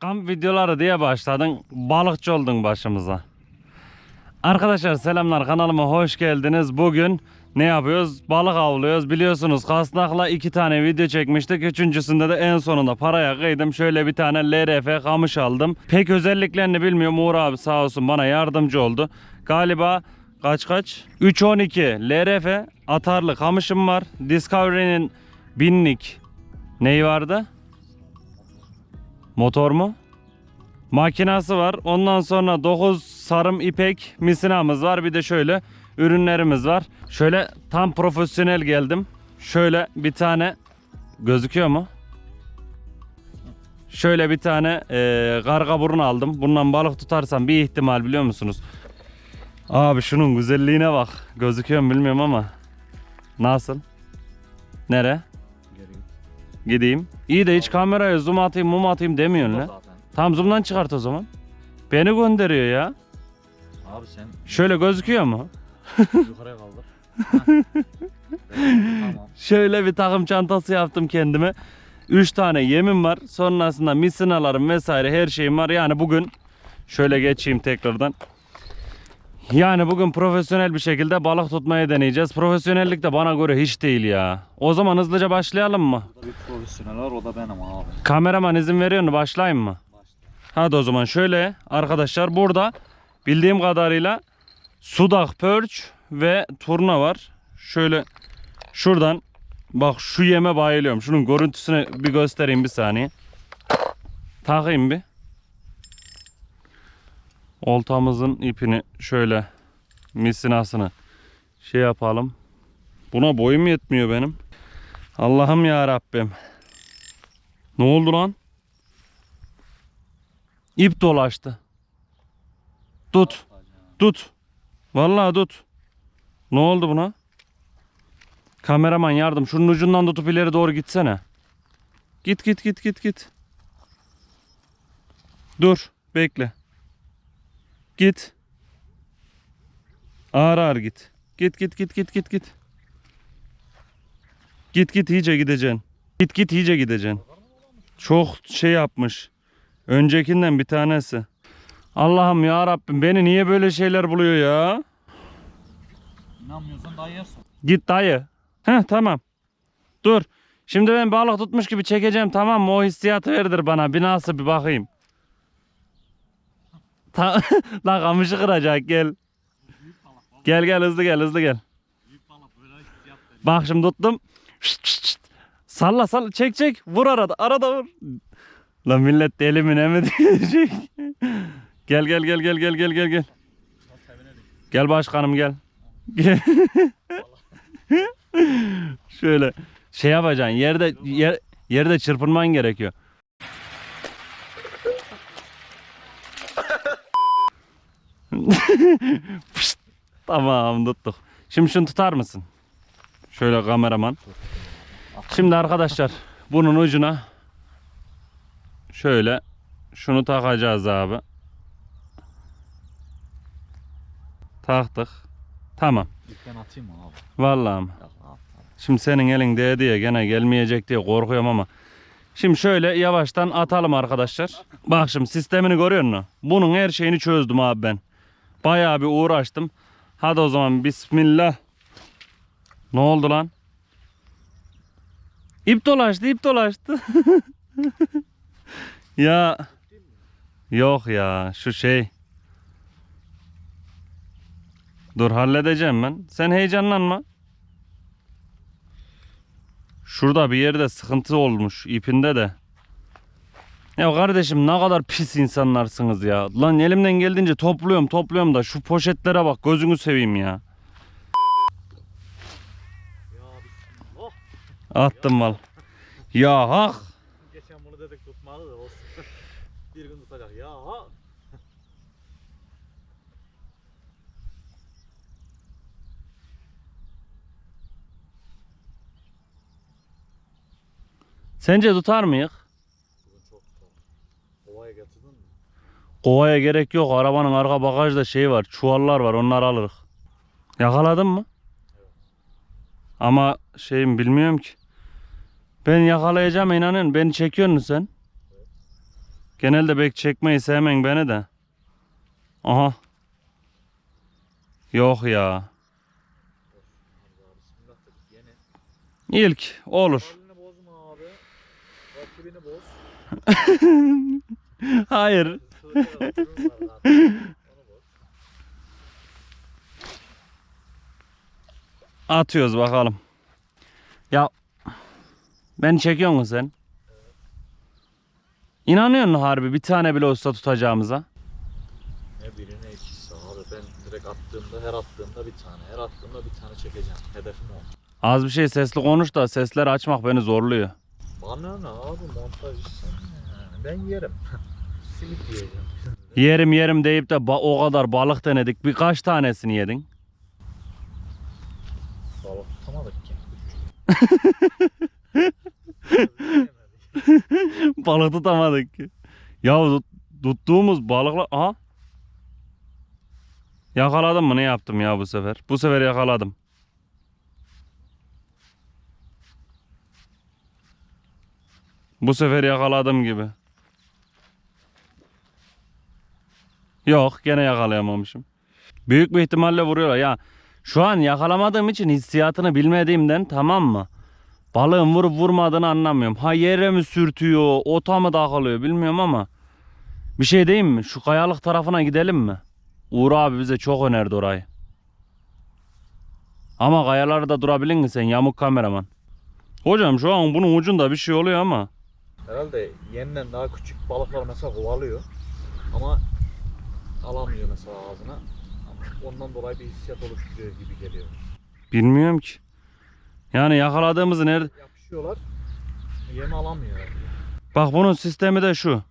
kamp videoları diye başladın. Balıkçı oldun başımıza. Arkadaşlar selamlar kanalıma hoş geldiniz. Bugün ne yapıyoruz? Balık avlıyoruz. Biliyorsunuz Kasnak'la iki tane video çekmiştik. Üçüncüsünde de en sonunda paraya kıydım. Şöyle bir tane LRF kamış aldım. Pek özelliklerini bilmiyorum. Uğur abi sağ olsun bana yardımcı oldu. Galiba kaç kaç? 312 LRF atarlı kamışım var. Discovery'nin binlik neyi vardı? Motor mu? Makinası var. Ondan sonra 9 sarım ipek misinamız var. Bir de şöyle ürünlerimiz var. Şöyle tam profesyonel geldim. Şöyle bir tane gözüküyor mu? Şöyle bir tane eee karga burun aldım. Bundan balık tutarsam bir ihtimal biliyor musunuz? Abi şunun güzelliğine bak. Gözüküyor mu bilmiyorum ama. Nasıl? Nere? Gideyim. İyi de hiç kameraya zoom atayım mum atayım demiyorsun lan. Tam zoom'dan çıkart o zaman. Beni gönderiyor ya. Abi sen Şöyle gözüküyor mu? yukarıya kaldır. Heh. tamam. Şöyle bir takım çantası yaptım kendime. 3 tane yemim var. Sonrasında misinalarım vesaire her şeyim var. Yani bugün şöyle geçeyim tekrardan. Yani bugün profesyonel bir şekilde balık tutmayı deneyeceğiz. Profesyonellik de bana göre hiç değil ya. O zaman hızlıca başlayalım mı? Burada bir profesyonel var o da benim abi. Kameraman izin veriyor mu? Başlayayım mı? Başla. Hadi o zaman şöyle arkadaşlar burada bildiğim kadarıyla sudak, pörç ve turna var. Şöyle şuradan bak şu yeme bayılıyorum. Şunun görüntüsünü bir göstereyim bir saniye. Takayım bir. Oltamızın ipini şöyle misinasını şey yapalım. Buna boyum yetmiyor benim. Allah'ım ya Rabbim. Ne oldu lan? İp dolaştı. Tut. Tut. Vallahi tut. Ne oldu buna? Kameraman yardım. Şunun ucundan tutup ileri doğru gitsene. Git git git git git. Dur. Bekle. Git. Ağır ağır git. Git git git git git git. Git git iyice gideceksin. Git git iyice gideceksin. Çok şey yapmış. Öncekinden bir tanesi. Allah'ım ya Rabbim beni niye böyle şeyler buluyor ya? İnanmıyorsan yersin. Git dayı. Heh tamam. Dur. Şimdi ben balık tutmuş gibi çekeceğim tamam mı? O hissiyatı veridir bana. Bir nasıl bir bakayım. Ta La kamışı kıracak gel. Gel gel hızlı gel hızlı gel. Bak şimdi tuttum. Şşt, şşt, şşt. Salla salla çek çek. Vur arada arada vur. La millet deli mi ne mi diyecek. gel gel gel gel gel gel gel gel. Gel başkanım. Gel. Şöyle şey yapacaksın yerde yer, yerde çırpınman gerekiyor. Tamam tuttuk. Şimdi şunu tutar mısın? Şöyle kameraman. Şimdi arkadaşlar bunun ucuna şöyle şunu takacağız abi. Taktık. Tamam. İlk ben atayım mı abi? Vallahi. Şimdi senin elin değdi ya gene gelmeyecek diye korkuyorum ama. Şimdi şöyle yavaştan atalım arkadaşlar. Bak şimdi sistemini görüyor musun? Bunun her şeyini çözdüm abi ben. Bayağı bir uğraştım. Hadi o zaman bismillah. Ne oldu lan? İp dolaştı ip dolaştı. ya. Yok ya şu şey. Dur halledeceğim ben. Sen heyecanlanma. Şurada bir yerde sıkıntı olmuş ipinde de. Ya kardeşim ne kadar pis insanlarsınız ya. Lan elimden geldiğince topluyorum topluyorum da şu poşetlere bak gözünü seveyim ya. Attım mal. Ya hak. Geçen bunu dedik tutmalı da olsun. bir gün tutacak. Ya ha. Sence tutar mıyız? Bugün çok tutar. Ovaya getirdin mi? Kovaya gerek yok. Arabanın arka bagajda şey var. Çuvallar var. Onları alırız. Yakaladın mı? Ama şeyim bilmiyorum ki. Ben yakalayacağım inanın. Beni çekiyor musun sen? Genelde bek çekmeyi sevmen beni de. Aha. Yok ya. İlk olur. Hayır. Atıyoruz bakalım. Ya beni çekiyor musun sen? İnanıyor musun harbi bir tane bile olsa tutacağımıza? Ne biri ne ikisi abi. Ben direkt attığımda her attığımda bir tane. Her attığımda bir tane çekeceğim. Hedefim o. Az bir şey sesli konuş da sesleri açmak beni zorluyor. Bana ne abi montaj işsem yani. Ben yerim. Simit yiyeceğim. Yerim yerim deyip de o kadar balık denedik. Birkaç tanesini yedin. Balık tutamadık ki. balık tutamadık ki. Ya tut- tuttuğumuz balıklar... Aha. Yakaladım mı ne yaptım ya bu sefer? Bu sefer yakaladım. Bu sefer yakaladım gibi. Yok gene yakalayamamışım. Büyük bir ihtimalle vuruyorlar. Ya şu an yakalamadığım için hissiyatını bilmediğimden tamam mı? Balığın vurup vurmadığını anlamıyorum. Ha yere mi sürtüyor, ota mı takılıyor bilmiyorum ama. Bir şey diyeyim mi? Şu kayalık tarafına gidelim mi? Uğur abi bize çok önerdi orayı. Ama kayalarda durabilin mi sen yamuk kameraman? Hocam şu an bunun ucunda bir şey oluyor ama. Herhalde yeniden daha küçük balıklar mesela kovalıyor. Ama alamıyor mesela ağzına. Ondan dolayı bir hissiyat oluşturuyor gibi geliyor. Bilmiyorum ki. Yani yakaladığımızı nerede? Yapışıyorlar. Yemi alamıyor. Bak bunun sistemi de şu.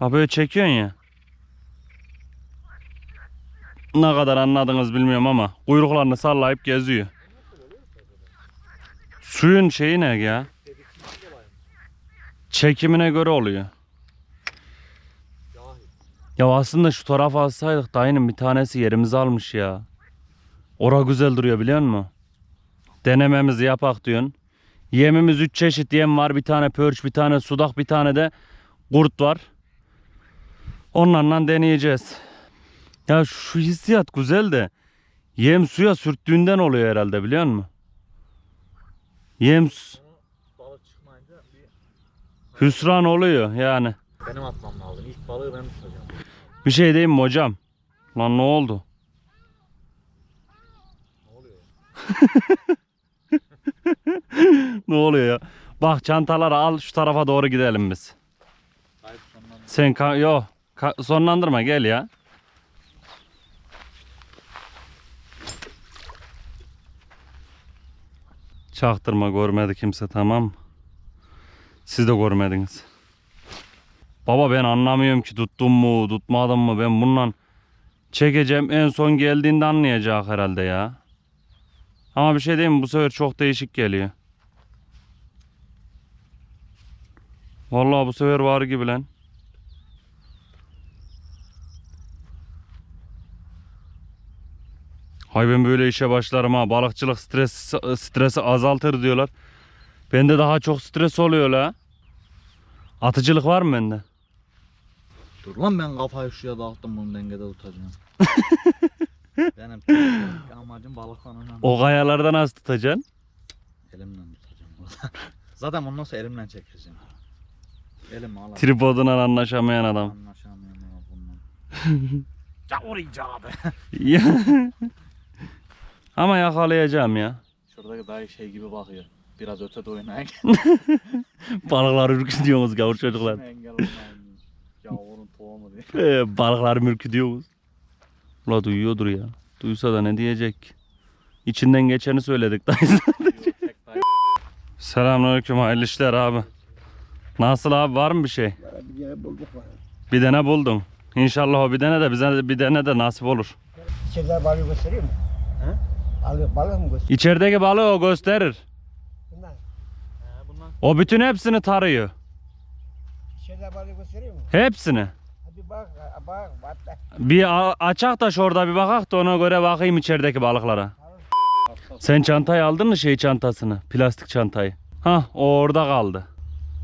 Bak böyle çekiyorsun ya. Ne kadar anladınız bilmiyorum ama kuyruklarını sallayıp geziyor. Suyun şeyi ne ya? Çekimine göre oluyor. Ya aslında şu tarafa alsaydık dayının bir tanesi yerimizi almış ya. Ora güzel duruyor biliyor musun? Denememizi yapak diyorsun. Yemimiz 3 çeşit yem var. Bir tane pörç, bir tane sudak, bir tane de kurt var. Onlarla deneyeceğiz. Ya şu hissiyat güzel de yem suya sürttüğünden oluyor herhalde biliyor musun? Yem balık hüsran oluyor yani. benim atmam lazım. İlk balığı ben tutacağım. Bir şey diyeyim mi hocam? Lan ne oldu? Ne oluyor? Ne oluyor ya? Bak çantaları al şu tarafa doğru gidelim biz. Sonlandı. Sen ka- yo ka- sonlandırma gel ya. Çaktırma görmedi kimse tamam? Siz de görmediniz. Baba ben anlamıyorum ki tuttum mu tutmadım mı ben bununla çekeceğim en son geldiğinde anlayacak herhalde ya. Ama bir şey diyeyim mi bu sefer çok değişik geliyor. Vallahi bu sefer var gibi lan. Hay ben böyle işe başlarım ha. Balıkçılık stres stresi azaltır diyorlar. Bende daha çok stres oluyor la. Atıcılık var mı bende? Dur lan ben kafayı şuraya dağıttım bunu dengede tutacağım. Benim tek amacım balıkla O kayalarda nasıl tutacaksın? Elimle tutacağım burada. Zaten ondan sonra elimle çekeceğim. Elim al. Tripoduna anlaşamayan adam. Anlaşamıyorum ama bundan. ya orayacak abi. Ya. Ama yakalayacağım ya. Şuradaki dayı şey gibi bakıyor. Biraz ötede oynayın. Balıklar ürkütüyoruz gavur çocuklar. Engel olmayın. Tohumu diye. Ee, balıklar ürkütüyoruz. Ula duyuyordur ya. Duysa da ne diyecek? İçinden geçeni söyledik dayı. Selamünaleyküm hayırlı işler abi. Nasıl abi var mı bir şey? Bir yere bulduk var. Bir tane buldum. İnşallah o bir tane de bize de bir tane de nasip olur. İçeride balığı göstereyim mi? He? Balık mı göstereyim? İçerideki balığı o gösterir. Bunlar. He bunlar. O bütün hepsini tarıyor. İçeride balığı göstereyim mi? Hepsini. Hadi bak, bak. Bir açak da şurada bir bakak da ona göre bakayım içerideki balıklara. Sen çantayı aldın mı şey çantasını? Plastik çantayı. Hah o orada kaldı.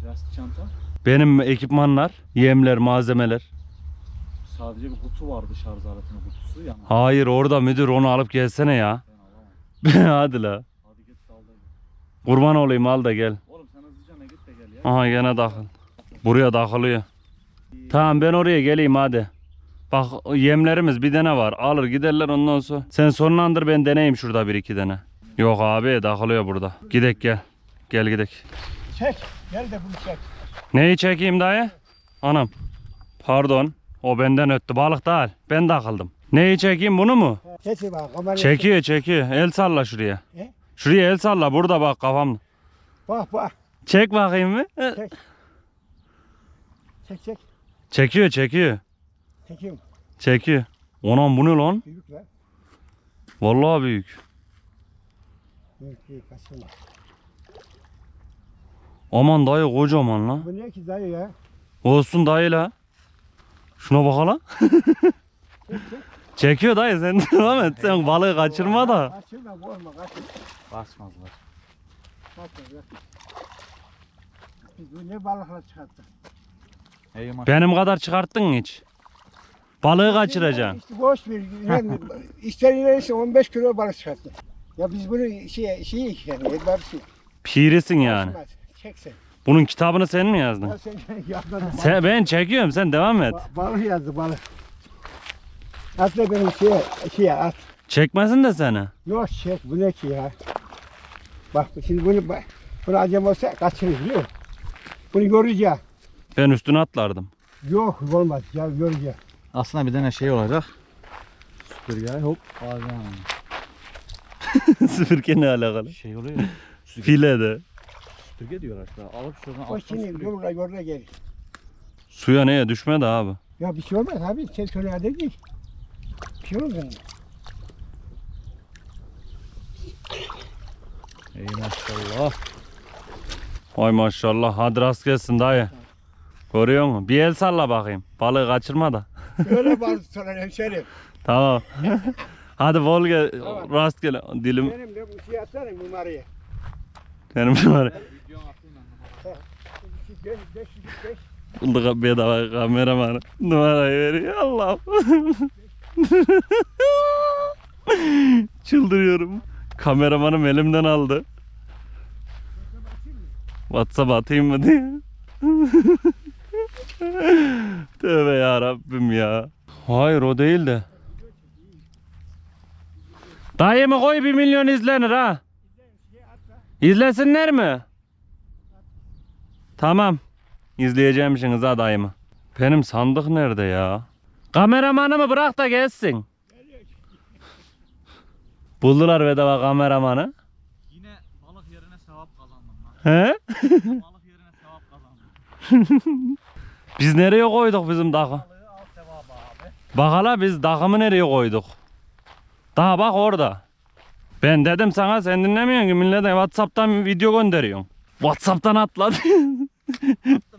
Plastik çanta. Benim ekipmanlar, yemler, malzemeler. Sadece bir kutu vardı şarj aletinin kutusu yani. Hayır orada müdür onu alıp gelsene ya. Hadi la. Hadi git al da. Kurban olayım al da gel. Oğlum sen hızlıca ne git de gel ya. Aha gene takıl. Buraya takılıyor. Tamam ben oraya geleyim hadi. Bak yemlerimiz bir tane var. Alır giderler ondan sonra. Sen sonlandır ben deneyeyim şurada bir iki tane. Yok abi takılıyor burada. Gidek gel. Gel gidek. Çek. Gel de bunu çek. Neyi çekeyim dayı? Anam. Pardon. O benden öttü. Balık değil. Ben takıldım. Neyi çekeyim bunu mu? Çek bak kamerayı. Çekiyor çekiyor. El salla şuraya. E? Şuraya el salla. Burada bak kafam. Bak bak. Çek bakayım mı? Çek çek. Çekiyor çekiyor. Çekeyim. Çekiyor. Onam bu ne lan? Büyük lan. Vallahi büyük. Büyük büyük kaçırma. Aman dayı kocaman lan. Bu ne ki dayı ya? Olsun dayı la. Şuna bak hala. Çekiyor dayı sen devam et. Sen balığı kaçırma da. Kaçırma korkma kaçırma. Basmazlar. Kaçırma. Biz bu ne balıkla çıkarttık? Ey. Benim kadar çıkarttın mı hiç? Balığı kaçıracaksın. İşte boş bir. Yani ister ilerisi 15 kilo balık çıkarttık. Ya biz bunu şey şey yani Edgar şey. Pirisin yani. Olmaz. Çek sen. Bunun kitabını sen mi yazdın? Ya sen ben çekiyorum sen devam et. Ba- balık yazdı balık. Atla benim şeye, şeye at. Çekmesin de seni. Yok çek bu ne ki ya? Bak şimdi bunu bak. Bunu acem olsa kaçırır biliyor musun? Bunu göreceğiz. Ben üstüne atlardım. Yok olmaz ya göreceğiz. Aslında bir tane şey olacak. Süpürge hop ağzına. Süpürge ne alakalı? Şey oluyor ya. File de. Süpürge diyorlar işte. Alıp şuradan O alttan şimdi süpürüyor. durla görle gelir. Suya neye düşmedi abi. Ya bir şey olmaz abi sen söyle hadi git. Bir şey olmaz. Ey maşallah. Ay maşallah hadi rast gelsin dayı. Görüyor musun? Bir el salla bakayım. Balığı kaçırma da. Öyle balık sana hemşerim. Tamam. hadi bol gel. Tamam. Rast gel. Dilim Benim de bu şey atsana numarayı. benim var. Videonu atayım ben. 5 5 5 Bulduk bedava kameramanı. Numarayı veriyor. Allah. Çıldırıyorum. Kameramanım elimden aldı. WhatsApp atayım mı diye. Tövbe ya Rabbim ya. Hayır o değil de. Dayımı koy bir milyon izlenir ha. İzlesinler mi? Tamam. İzleyeceğimmişsiniz ha dayımı. Benim sandık nerede ya? Kameramanımı bırak da gelsin. Buldular bedava kameramanı. Yine balık yerine sevap kazandım lan. He? balık yerine sevap kazandım. Biz nereye koyduk bizim takı? Balığı al sevabı abi. Bak hala biz takımı nereye koyduk? Daha bak orada. Ben dedim sana sen dinlemiyorsun ki millete Whatsapp'tan video gönderiyorsun. Whatsapp'tan atladı. Attım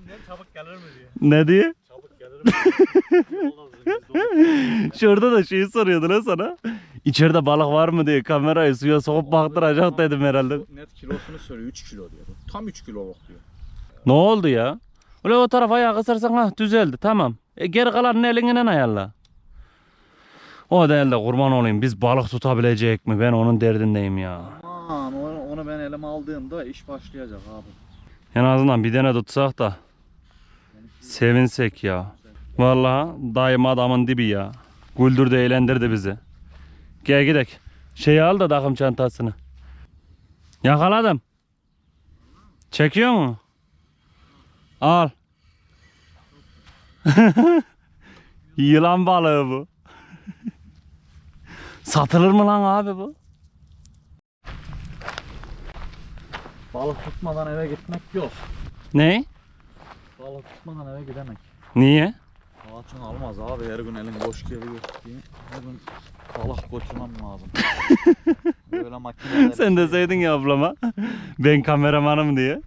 diye çabuk gelir mi diye. ne diye? Çabuk gelir mi? Şurada da şeyi soruyordu lan sana. İçeride balık var mı diye kamerayı suya sokup baktıracak dedim herhalde. Net kilosunu söylüyor 3 kilo diyor. Tam 3 kiloluk diyor. Ne oldu ya? Öyle o tarafa ayağı kısarsan ha düzeldi tamam. E, geri kalanını elinden ayarla. O değil de kurban olayım biz balık tutabilecek mi? Ben onun derdindeyim ya. Aman onu, onu ben elime aldığımda iş başlayacak abi. En azından bir tane tutsak da sevinsek ya. Vallahi dayım adamın dibi ya. Güldürdü eğlendirdi bizi. Gel gidek. Şeyi al da takım çantasını. Yakaladım. Çekiyor mu? Al. Yılan balığı bu. Satılır mı lan abi bu? Balık tutmadan eve gitmek yok. Ne? Balık tutmadan eve gidemek. Niye? Hatun almaz abi her gün elin boş geliyor diye. Her gün balık götürmem lazım. Böyle Sen deseydin ya ablama. Ben kameramanım diye.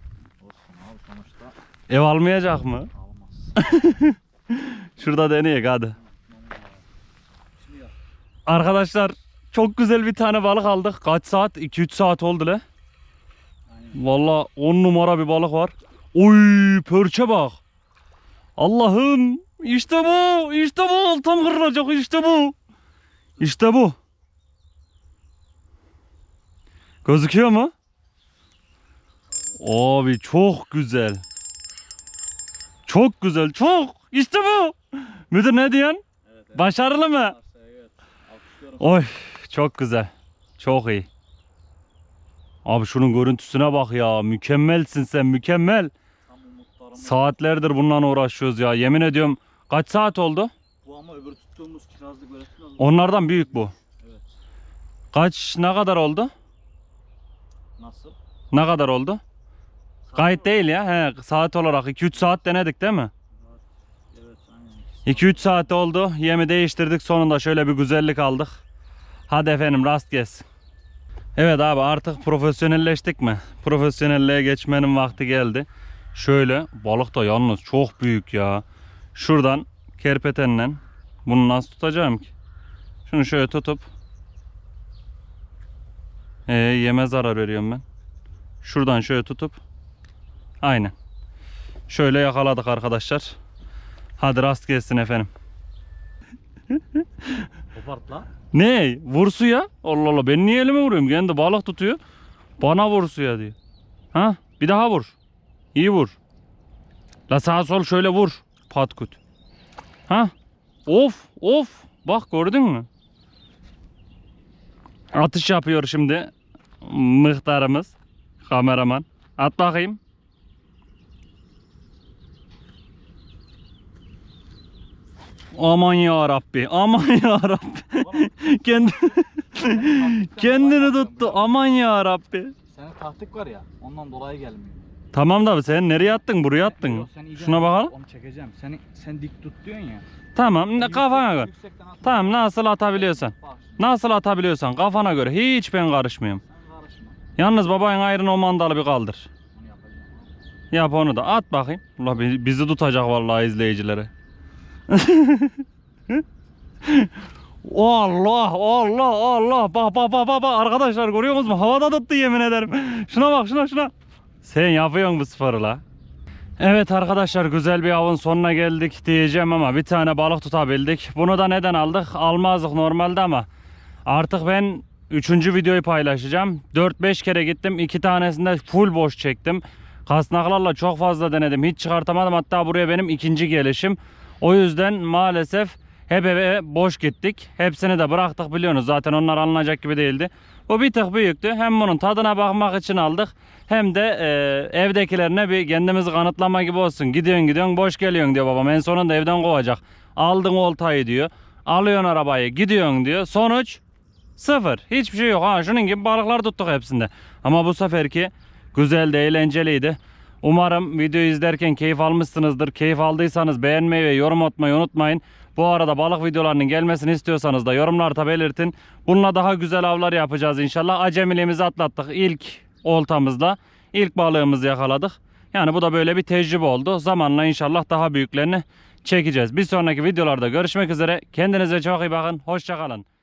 Ev almayacak mı? almaz. Şurada deneyek hadi. Arkadaşlar çok güzel bir tane balık aldık. Kaç saat? 2-3 saat oldu le. Valla 10 numara bir balık var. Oy pörçe bak. Allah'ım işte bu işte bu oltam kırılacak işte bu. İşte bu. Gözüküyor mu? Abi çok güzel. Çok güzel çok. İşte bu. Müdür ne diyorsun? Evet, Başarılı mı? Evet. Oy çok güzel. Çok iyi. Abi şunun görüntüsüne bak ya. Mükemmelsin sen mükemmel. Saatlerdir bununla uğraşıyoruz ya. Yemin ediyorum. Kaç saat oldu? Bu ama öbür tuttuğumuz kirazlık öğretmen lazım. Onlardan büyük bu. Evet. Kaç ne kadar oldu? Nasıl? Ne kadar oldu? Kayıt değil ya. He, saat olarak 2-3 saat denedik değil mi? Evet aynen. 2-3 saat oldu. Yemi değiştirdik. Sonunda şöyle bir güzellik aldık. Hadi efendim rast gelsin. Evet abi artık profesyonelleştik mi? Profesyonelliğe geçmenin vakti geldi. Şöyle balık da yalnız çok büyük ya. Şuradan kerpetenle bunu nasıl tutacağım ki? Şunu şöyle tutup ee, yeme zarar veriyorum ben. Şuradan şöyle tutup aynen. Şöyle yakaladık arkadaşlar. Hadi rast gelsin efendim. Kopart lan. Ne? Vur suya. Allah Allah ben niye elime vuruyorum? Kendi balık tutuyor. Bana vur suya diyor. Ha? Bir daha vur. İyi vur. La sağa sol şöyle vur. Patkut. Ha? Of of. Bak gördün mü? Atış yapıyor şimdi. Mıhtarımız. Kameraman. At bakayım. Aman ya Rabbi. Aman ya Rabbi. Kendi kendini tuttu. Aman ya Rabbi. Senin taktik var ya ondan dolayı gelmiyor. Tamam da sen nereye attın? Buraya attın. Yok, sen iyice- Şuna bakalım. Onu çekeceğim. Seni sen dik tut diyorsun ya. Tamam ne kafana göre. Yüksekten atma. Tamam nasıl atabiliyorsan. Bak şimdi, Nasıl atabiliyorsan kafana göre. Hiç ben karışmıyorum. sen karışma. Yalnız babayın ayrını o mandalı bir kaldır. Yapacağım. Yap onu da at bakayım. Ulan bi- bizi tutacak vallahi izleyicileri. Allah Allah Allah. Bak bak bak bak arkadaşlar görüyor musunuz? Havada tuttu yemin ederim. Şuna bak şuna şuna. Sen yapıyorsun bu sporu la. Evet arkadaşlar güzel bir avın sonuna geldik diyeceğim ama bir tane balık tutabildik. Bunu da neden aldık? Almazdık normalde ama artık ben üçüncü videoyu paylaşacağım. 4-5 kere gittim iki tanesinde full boş çektim. Kasnaklarla çok fazla denedim hiç çıkartamadım. Hatta buraya benim ikinci gelişim o yüzden maalesef hep eve boş gittik. Hepsini de bıraktık biliyorsunuz. Zaten onlar alınacak gibi değildi. Bu bir tık büyüktü. Hem bunun tadına bakmak için aldık. Hem de e, evdekilerine bir kendimizi kanıtlama gibi olsun. Gidiyorsun gidiyorsun boş geliyorsun diyor babam. En sonunda evden kovacak. Aldın oltayı diyor. Alıyorsun arabayı gidiyorsun diyor. Sonuç sıfır. Hiçbir şey yok. Ha şunun gibi balıklar tuttuk hepsinde. Ama bu seferki güzeldi, eğlenceliydi. Umarım videoyu izlerken keyif almışsınızdır. Keyif aldıysanız beğenmeyi ve yorum atmayı unutmayın. Bu arada balık videolarının gelmesini istiyorsanız da yorumlarda belirtin. Bununla daha güzel avlar yapacağız inşallah. Acemiliğimizi atlattık ilk oltamızda. ilk balığımızı yakaladık. Yani bu da böyle bir tecrübe oldu. Zamanla inşallah daha büyüklerini çekeceğiz. Bir sonraki videolarda görüşmek üzere. Kendinize çok iyi bakın. Hoşçakalın.